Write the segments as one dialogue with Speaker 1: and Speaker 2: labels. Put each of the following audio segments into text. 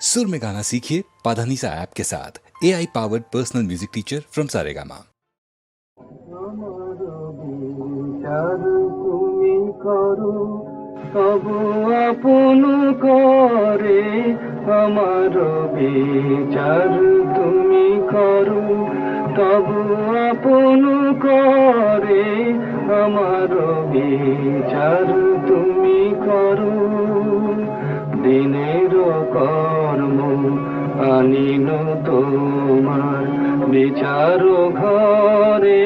Speaker 1: सुर में गाना सीखिए पाधानीसा ऐप के साथ A I powered personal music teacher from Saregama
Speaker 2: বিচার তুমি করো তবু আপন করে আমার বিচার তুমি করো তবু আপন করে আমার বিচার তুমি করো দিনের কর্ম আনিল তোমার। বিচার ঘরে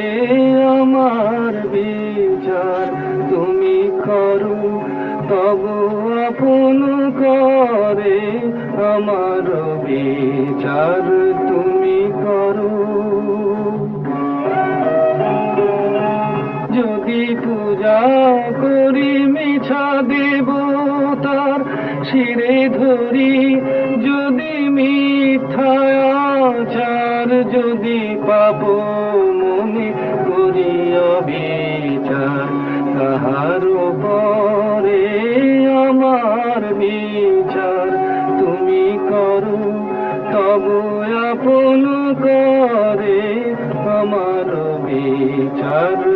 Speaker 2: আমার বিচার। তুমি করো, তবু আপন করে আমার বিচার। তুমি করো। যদি পূজা শিরে ধরি, যদি মিথ্যাচার যদি পাপ মনে করি অবিচার তাহার পরে আমার বিচার। তুমি করো, তবু আপন করে আমার বিচার।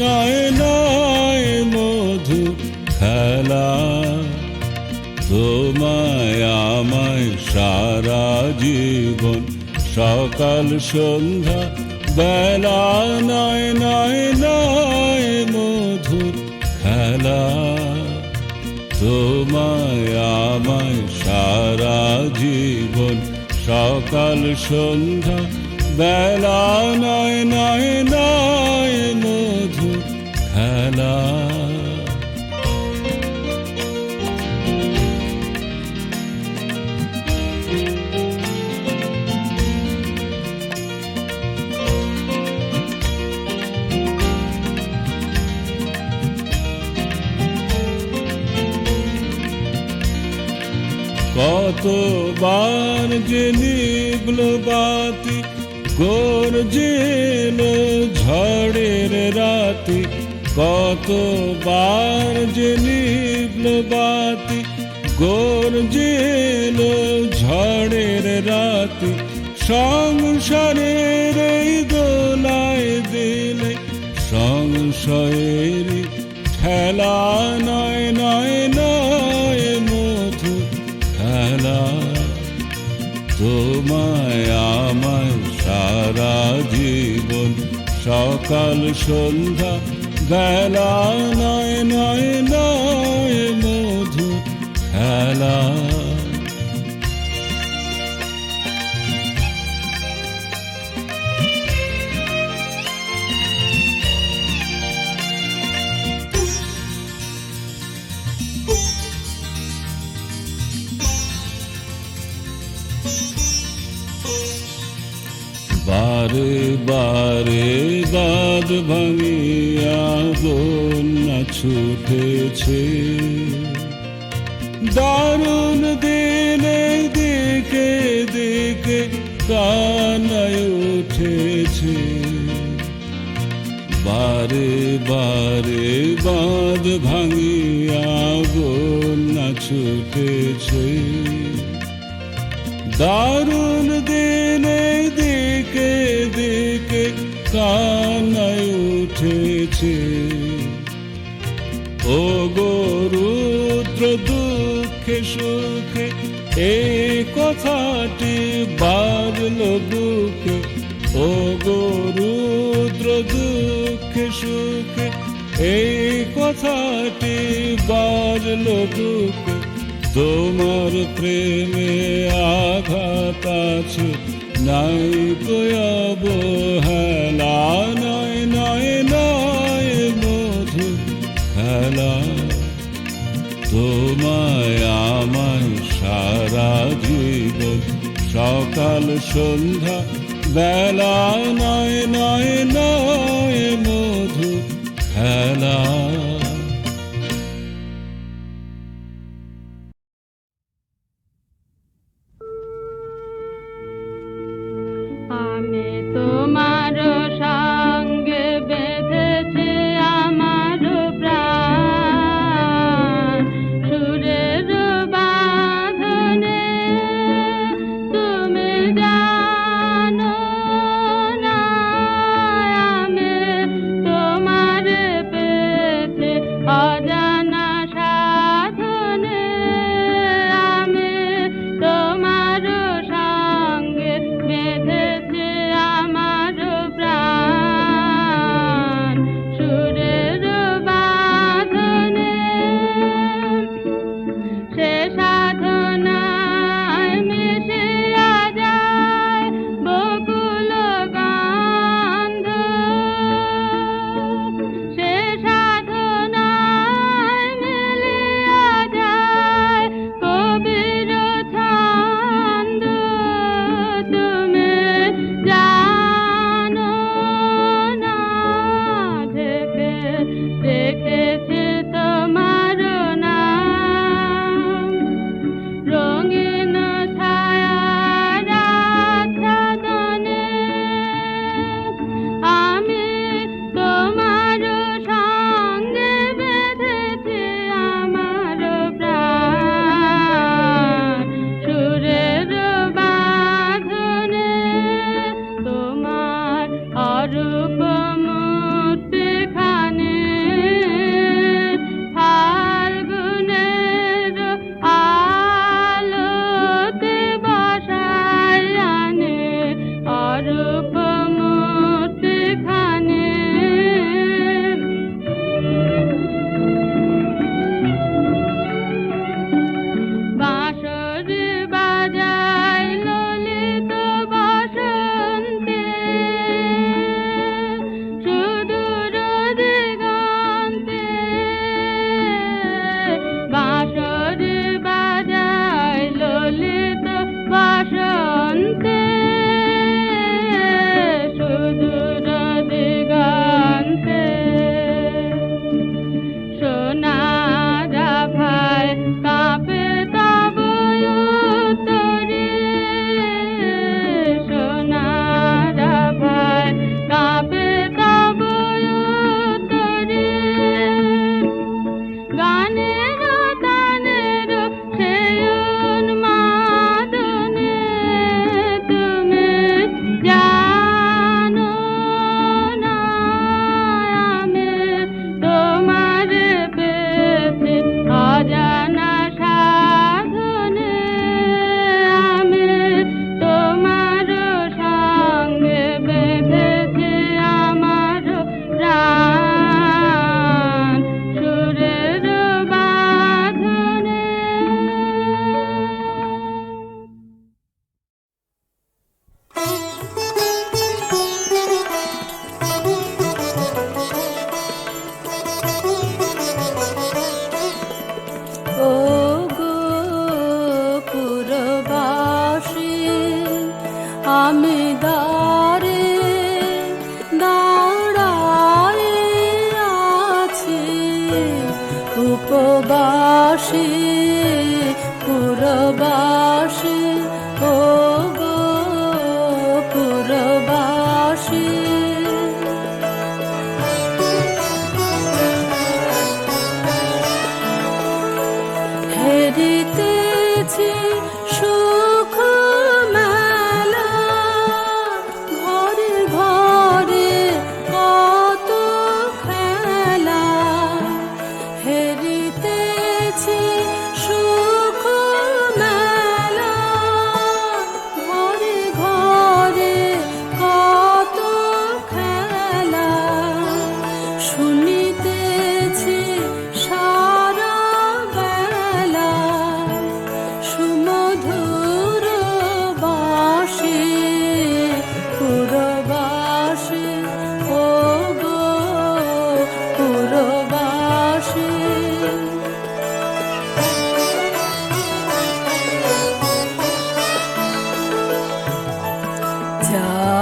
Speaker 3: নয় মধু খেলা। তোমায় আমায় সারা জীবন সকাল, সন্ধ্যা, বেলা, নয় নয় নয়, মধু খেলা। তোমায় আমায় সারা জীবন সকাল, সন্ধ্যা, বেলা, নয় নয় নয় খেলা। কতবার যে নিবল বাতি গর্জেল ঝড়ের রাতি কতবার যে নিবল বাতি, গর্জেল ঝড়ের রাতি, সংসারের এই দোলায় দিলে সংশয়ের খেলা নয় নয় নয় মধু খেলা। তোমায় আমায় সারা জীবন সকাল সন্ধ্যা বেলা নয় নয় নয় মধু খেলা। বারে বারে দাদ ভাঙিয়া বন্যা ছুটেছে। দারুণ দিনে দিকে দিকে কানায় উঠেছে। বারে বারে বাঁধ ভাঙিয়া বন্যা ছুটেছে। দারুণ দিনে দিকে দিকে কানায় উঠেছে। ও গরুদ্র দুঃখে সুখে এই কথাটি বাজল বুকে। ও গরুদ্র দুঃখে সুখে এই কথাটি বাজল বুকে। তোমার প্রেমে আঘাত আছে নাই হেলা নয় নয় মধু খেলা তোমায় সারা সকাল সন্ধ্যা বেলা নয় নয় মধু
Speaker 4: খেলা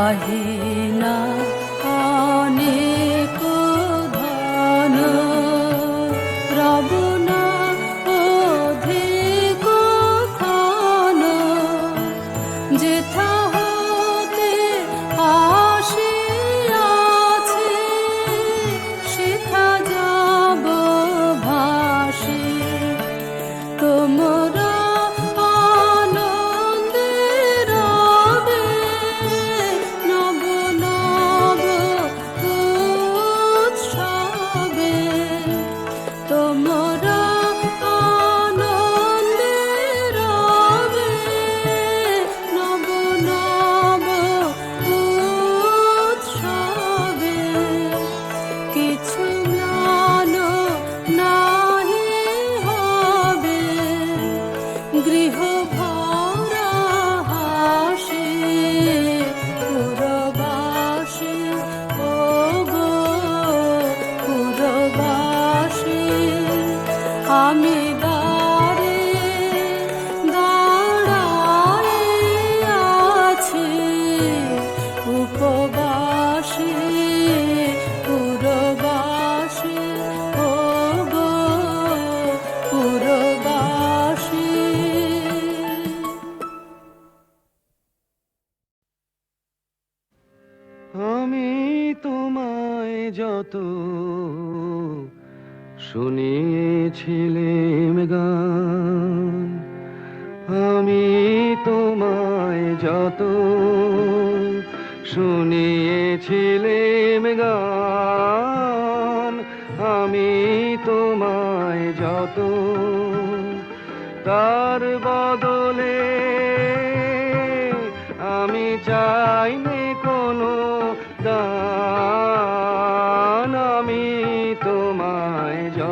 Speaker 2: आहे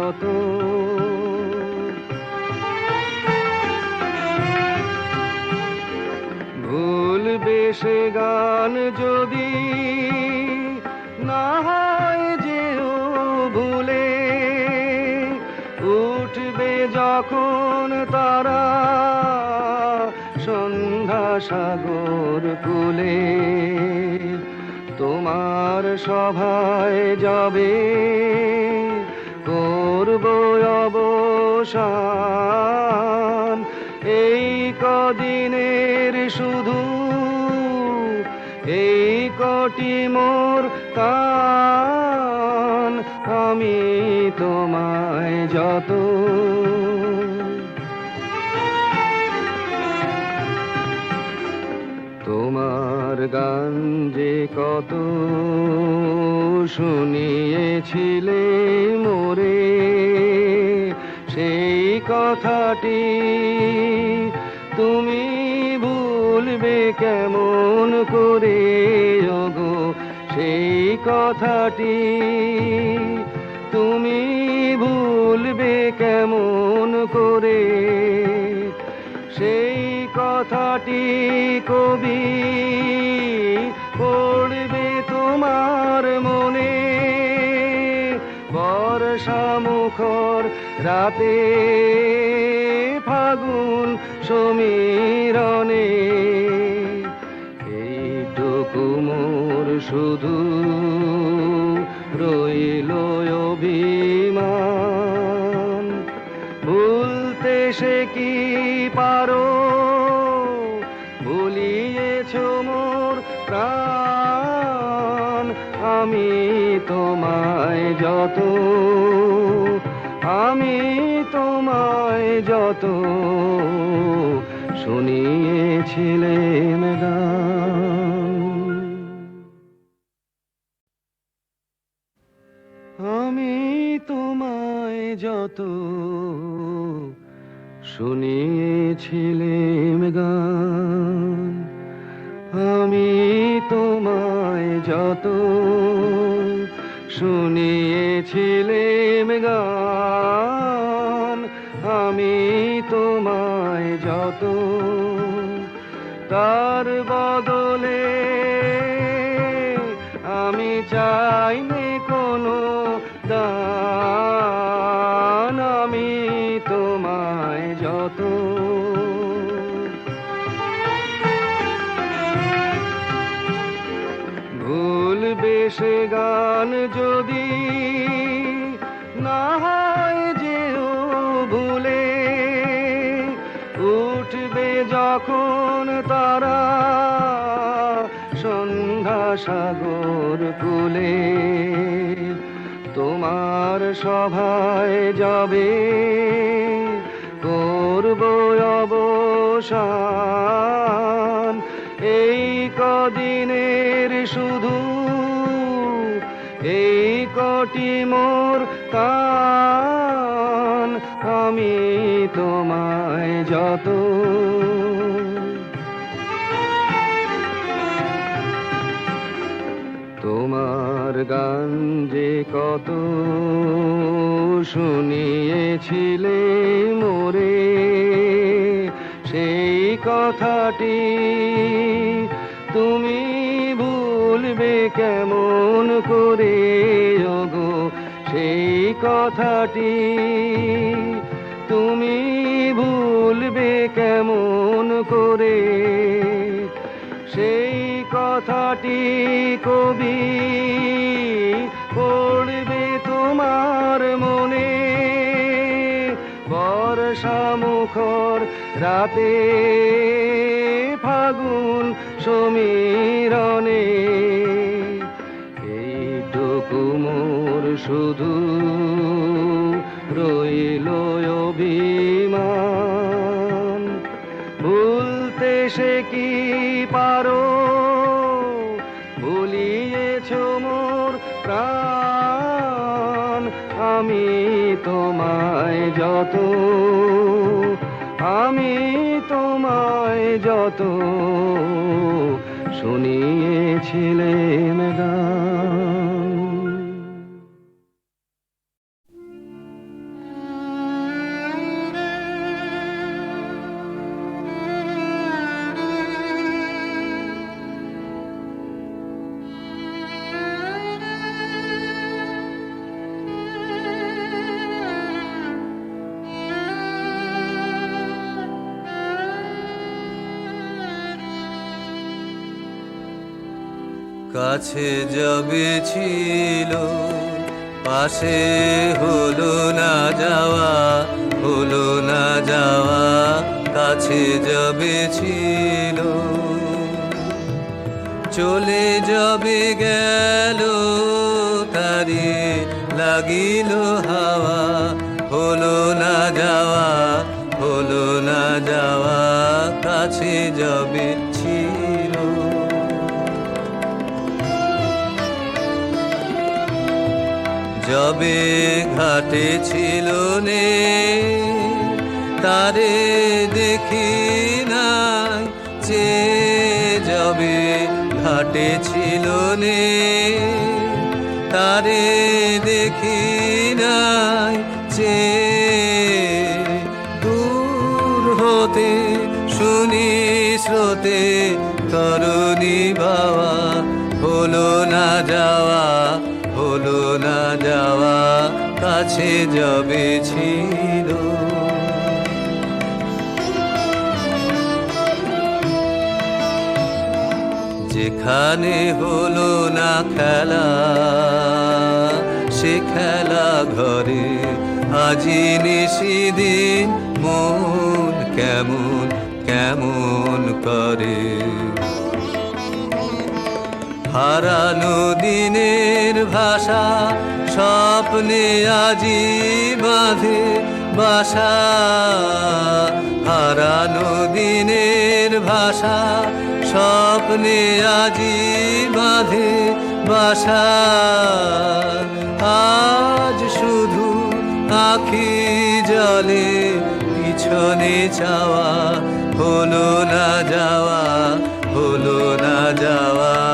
Speaker 2: যত ভুলবে সে গান যদি না হয় যেও ভুলে, উঠবে যখন তারা সন্ধ্যা সাগর কুলে। তোমার সভায় যাবে অবসান এই কদিনের শুধু, এই কটি মোর কান আমি তোমায় যত। তোমার গান যে কত শুনিয়েছিলে মোরে। সেই কথাটি তুমি ভুলবে কেমন করে? ওগো, সেই কথাটি তুমি ভুলবে কেমন করে? সেই কথাটি কবি রাতে ফাগুন সমীরণে, এইটুকু মোর শুধু রইল অভিমান। ভুলতে সে কি পারো? ভুলিয়েছ মোর প্রাণ। আমি তোমায় যত আমি তোমায় যত শুনিয়েছিলেন আমি তোমায় যত শুনিয়েছিলেম গান। আমি তোমায় যত শুনিয়েছিলেম তোমায় যত। ভুলবে সে গান যদি না হয় যেও ভুলে, উঠবে যখন তারা সন্ধ্যা সাগর কুলে। তোমার সভায় যাবে অবসান এই কদিনের শুধু, এই কটি মোর কান আমি তোমায় যত তোমার গান যে কত শুনিয়েছিলে মোরে। সেই কথাটি তুমি ভুলবে কেমন করে? ওগো, সেই কথাটি তুমি ভুলবে কেমন করে? সেই কথাটি কবি মুখর রাতে ফাগুন সমীরণে। এইটুকু মোর শুধু রইল অভিমান। ভুলতে সে কি পারো? ভুলিয়েছ মোর প্রাণ। আমি তোমায় যত আমি তোমায় যত শুনিয়েছিলেন গান
Speaker 5: কাছে যাবে ছিল পাশে হলো না যাওয়া, হলো না যাওয়া, কাছে যাবে ছিল চলে যাবে গেল, তারি লাগিল হাওয়া, হলো না যাওয়া, হলো না যাওয়া, কাছে যাবে যবে ঘাটে ছিল নে, তারে দেখি নাই চে যবে ঘাটে ছিল নে, তারে দেখি নাই চে দূর হতে শুনি স্রোতে, তরুণী বাবা হলো না যাওয়া হলো না যাওয়া, কাছে যাবে ছিল। যেখানে হলো না খেলা, সে খেলা ঘরে আজি নিশিদিন মন কেমন কেমন করে? হারানো দিনের ভাষা, স্বপ্নে আজি বাঁধে বাসা। হারানো দিনের ভাষা, স্বপ্নে আজি বাঁধে বাসা। আজ শুধু আখি জলে, পিছনে চাওয়া হলো না যাওয়া, হলো না যাওয়া।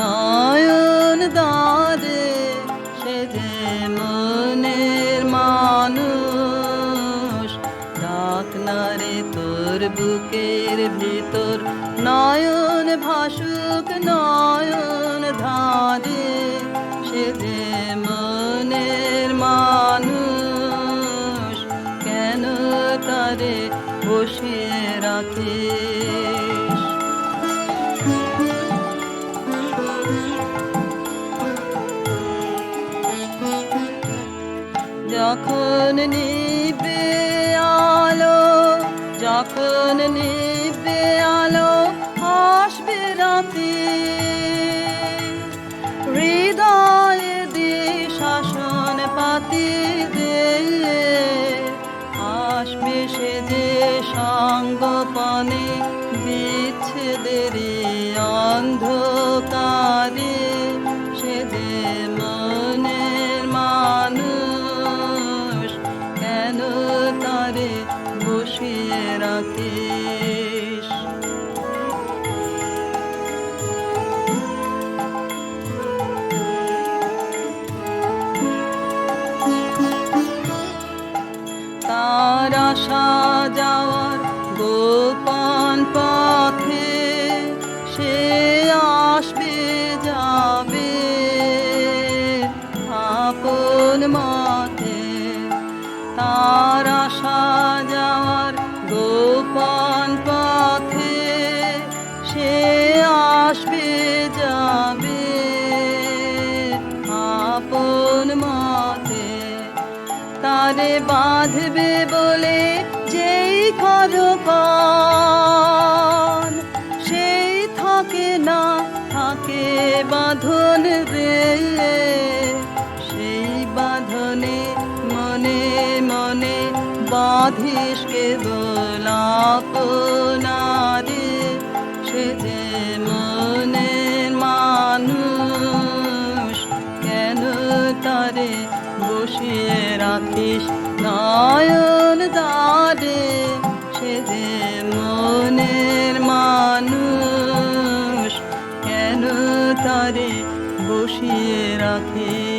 Speaker 6: নয়ন দ্বারে সে যে মনের মানুষ। ডাক না রে তোর বুকের ভিতর, নয়ন ভাসুক, নয়ন ধারে সে যে মনের মানুষ। কেন তারে বসিয়ে রাখিস যখন নিবে আলো যখন নিবে আলো আসবে রাতে বাঁধিস কে দোলাপনারে সে যে মনের মানুষ, কেন তারে বসিয়ে রাখিস নয়ন দারে সে যে মনের মানুষ, কেন তারে বসিয়ে রাখিস